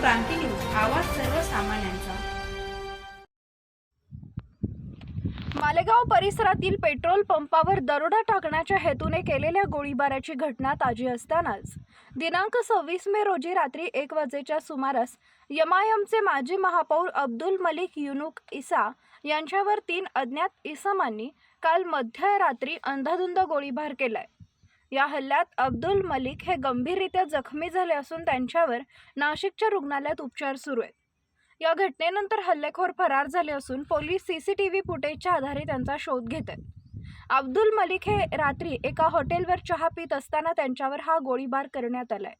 क्रांती news आवाज सर्वसामान्यांचा. मालेगाव परिसरातील petrol पंपावर दरोडा टाकण्याच्या हेतूने केलेल्या गोळीबाराची घटना ताजी असतानाच. दिनांक सव्वीस मे रोजी रात्री एक वाजेच्या सुमारास यमायमचे माजी महापौर अब्दुल मलिक युनुक इसा यांच्यावर तीन अज्ञात इसमांनी काल मध्यरात्री अंधाधुंद गोळीबार केलाय. या हल्ल्यात अब्दुल मलिक हे गंभीररित्या जखमी झाले असून त्यांच्यावर नाशिकच्या रुग्णालयात उपचार सुरू आहेत. या घटनेनंतर हल्लेखोर फरार झाले असून police C C T V फुटेजच्या आधारे त्यांचा शोध घेत आहेत. अब्दुल मलिक हे रात्री एका हॉटेलवर चहा पित असताना त्यांच्यावर हा गोळीबार करण्यात आलाय.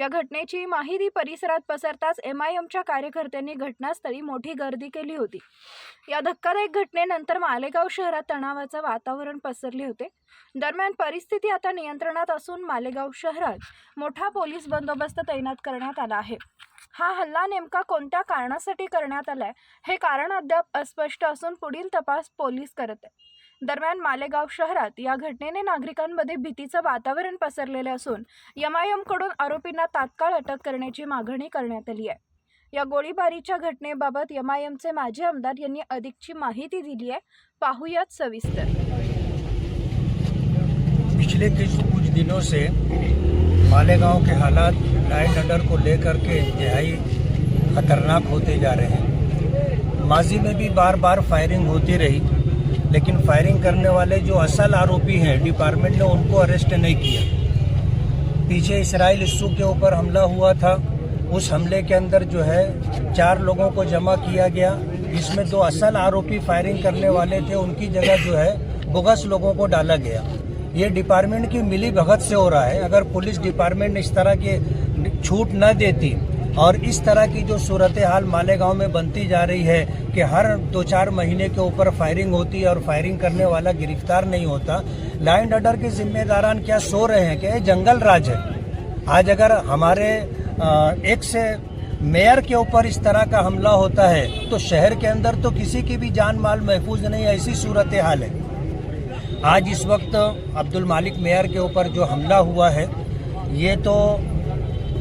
या घटनेची माहिती परिसरात पसरताच एम आय एमच्या कार्यकर्त्यांनी घटनास्थळी मोठी गर्दी केली होती. या धक्कादायक घटनेनंतर मालेगाव शहरात तणावाचं वातावरण पसरले होते. दरम्यान परिस्थिती आता नियंत्रणात असून मालेगाव शहरात मोठा पोलीस बंदोबस्त तैनात करण्यात आला आहे. हा हल्ला नेमका कोणत्या कारणासाठी करण्यात आलाय हे कारण अद्याप अस्पष्ट असून पुढील तपास पोलीस करत आहेत. दरम्यान मालेगाव शहरात या घटनेने नागरिकांमध्ये भीतीचं वातावरण पसरलेलं असून कडून आरोपींना तात्काळ अटक करण्याची मागणी करण्यात आली आहे. या गोळीबारीच्या घटनेबाबत एमआयएमचे माजी आमदार यांनी अधिकची माहिती दिली आहे. पाहूयात सविस्तर. पिछले कुछ कुछ दिनों से मालेगांव के हालात लाइन अंडर को लेकर के इंतहाई खतरनाक होते जा रहे हैं। माजी में भी बार बार फायरिंग होती रही। लेकिन फायरिंग करने वाले जो असल आरोपी हैं डिपार्टमेंट ने उनको अरेस्ट नहीं किया। पीछे इसराइल इस्सू के ऊपर हमला हुआ था। उस हमले के अंदर जो है, चार लोगों को जमा किया गया। जिसमें दो असल आरोपी फायरिंग करने वाले थे, उनकी जगह जो है, बोगस लोगों को डाला गया। ये डिपार्टमेंट की मिली भगत से हो रहा है। अगर पुलिस डिपार्टमेंट इस तरह की छूट न देती और इस तरह की जो सूरत हाल मालेगांव में बनती जा रही है कि हर दो चार महीने के ऊपर फायरिंग होती है और फायरिंग करने वाला गिरफ़्तार नहीं होता। लाइन ऑर्डर के जिम्मेदारान क्या सो रहे हैं कि जंगल राज है। आज अगर हमारे एक से मेयर के ऊपर इस तरह का हमला होता है तो शहर के अंदर तो किसी की भी जान माल महफूज नहीं ऐसी सूरत हाल है। आज इस वक्त अब्दुल मालिक मेयर के ऊपर जो हमला हुआ है, ये तो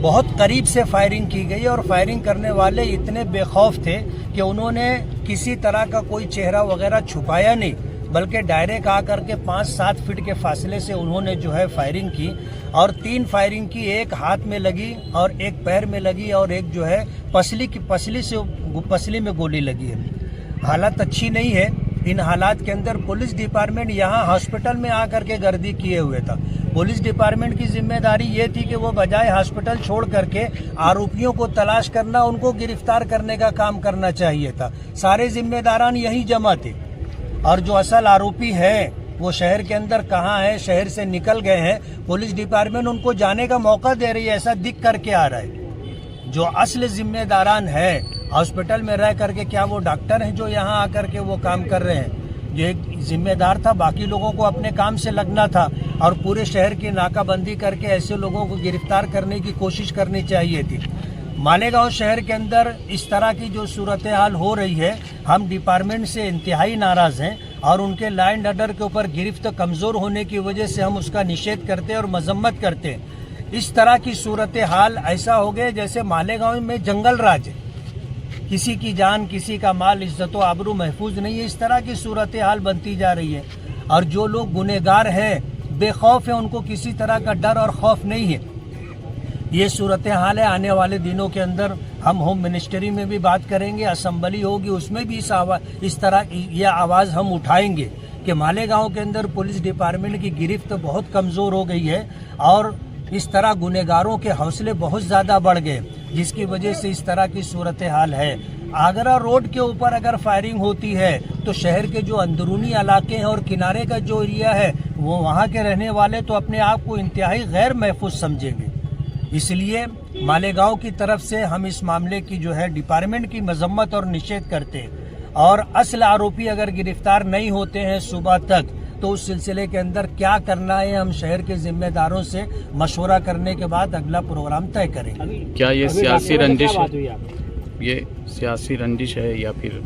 बहुत करीब से फायरिंग की गई और फायरिंग करने वाले इतने बेखौफ थे कि उन्होंने किसी तरह का कोई चेहरा वगैरह छुपाया नहीं, बल्कि डायरेक्ट आकर के पाँच सात फीट के फासले से उन्होंने जो है फायरिंग की और तीन फायरिंग की, एक हाथ में लगी और एक पैर में लगी और एक जो है पसली की पसली से पसली में गोली लगी है। हालत अच्छी नहीं है। इन हालात के अंदर पुलिस डिपार्टमेंट यहाँ हॉस्पिटल में आकर के गर्दी किए हुए था। पुलिस डिपार्टमेंट की ज़िम्मेदारी ये थी कि वो बजाय हॉस्पिटल छोड़ करके आरोपियों को तलाश करना, उनको गिरफ़्तार करने का काम करना चाहिए था। सारे जिम्मेदारान यही जमा थे। और जो असल आरोपी है, वो शहर के अंदर कहाँ है, शहर से निकल गए हैं, पुलिस डिपार्टमेंट उनको जाने का मौका दे रही है, ऐसा दिख करके आ रहा है। जो असल जिम्मेदारान है, हॉस्पिटल में रह करके क्या वो डॉक्टर हैं जो यहाँ आकर के वो काम कर रहे हैं? एक जिम्मेदार था, बाकी लोगों को अपने काम से लगना था और पूरे शहर की नाकाबंदी करके ऐसे लोगों को गिरफ़्तार करने की कोशिश करनी चाहिए थी। मालेगांव शहर के अंदर इस तरह की जो सूरत हाल हो रही है, हम डिपार्टमेंट से इंतहाई नाराज़ हैं और उनके लैंड ऑर्डर के ऊपर गिरफ्त कमज़ोर होने की वजह से हम उसका निषेध करते हैं और मजम्मत करते हैं। इस तरह की सूरत हाल ऐसा हो गया जैसे मालेगांव में जंगल राज है। किसी की जान, किसी का माल, इज़्ज़त, आबरू महफूज नहीं है। इस तरह की सूरत हाल बनती जा रही है। और जो लोग गुनहगार हैं, बेखौफ है, उनको किसी तरह का डर और खौफ नहीं है। ये सूरत हाल है। आने वाले दिनों के अंदर हम होम मिनिस्ट्री में भी बात करेंगे, असम्बली होगी, उसमें भी इस आवाज़ इस तरह ये आवाज़ हम उठाएँगे कि मालेगांव के अंदर पुलिस डिपार्टमेंट की गिरफ्त बहुत कमज़ोर हो गई है और इस तरह गुनहगारों के हौसले बहुत ज़्यादा बढ़ गए। जिसकी वजह से इस तरह की सूरत हाल है। आगरा रोड के ऊपर अगर फायरिंग होती है तो शहर के जो अंदरूनी इलाके हैं और किनारे का जो एरिया है, वो वहाँ के रहने वाले तो अपने आप को इंतहाई गैर महफूज समझेंगे। इसलिए मालेगांव की तरफ़ से हम इस मामले की जो है डिपार्टमेंट की मजम्मत और निषेध करते हैं। और असल आरोपी अगर गिरफ़्तार नहीं होते हैं सुबह तक तो उस सिलसिले के अंदर क्या करना है हम शहर के जिम्मेदारों से मशवरा करने के बाद अगला प्रोग्राम तय करेंगे क्या ये सियासी रंजिश है? ये सियासी रंजिश है या फिर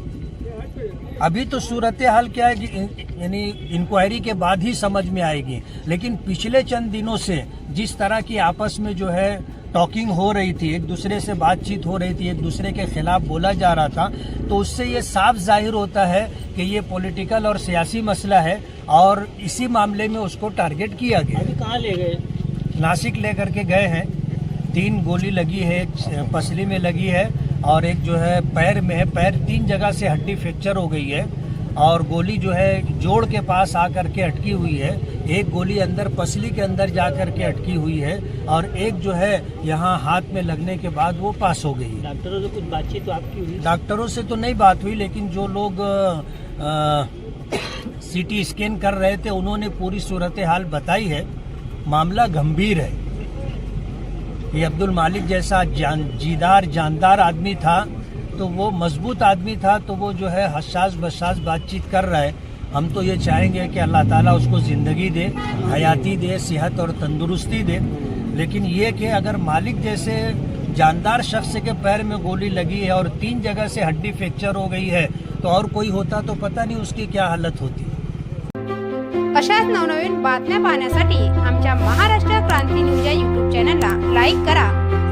अभी तो सूरत हाल क्या है यानी इंक्वायरी के बाद ही समझ में आएगी। लेकिन पिछले चंद दिनों से जिस तरह की आपस में जो है टॉकिंग हो रही थी एक दूसरे से बातचीत हो रही थी एक दूसरे के खिलाफ बोला जा रहा था तो उससे ये साफ़ ज़ाहिर होता है कि ये पॉलिटिकल और सियासी मसला है और इसी मामले में उसको टारगेट किया गया। अभी कहाँ ले गए? नासिक लेकर के गए हैं। तीन गोली लगी है एक पसली में लगी है और एक जो है पैर में है। पैर तीन जगह से हड्डी फ्रैक्चर हो गई है। और गोली जो है जोड़ के पास आकर के अटकी हुई है। एक गोली अंदर पसली के अंदर जा कर के अटकी हुई है और एक जो है यहाँ हाथ में लगने के बाद वो पास हो गई डॉक्टरों से कुछ बातचीत तो आपकी हुई? डॉक्टरों से तो नहीं बात हुई लेकिन जो लोग सीटी स्कैन कर रहे थे उन्होंने पूरी सूरत हाल बताई है। मामला गंभीर है। ये अब्दुल मालिक जैसा जान जीदार जानदार आदमी था। तो वो मज़बूत आदमी था तो वो जो है हसास बसास बातचीत कर रहा है। हम तो ये चाहेंगे कि अल्लाह ताला उसको ज़िंदगी दे, हयाती दे, सेहत और तंदुरुस्ती दे। लेकिन ये कि अगर मालिक जैसे जानदार शख्स के पैर में गोली लगी है और तीन जगह से हड्डी फ्रैक्चर हो गई है तो और कोई होता तो पता नहीं उसकी क्या हालत होती। अशाच नवनवीन बातम्या पाहण्यासाठी आमच्या महाराष्ट्र क्रांती न्यूज़ या यूट्यूब चॅनलला लाईक करा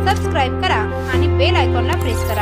सबस्क्राईब करा आणि बेल आयकॉनला प्रेस करा.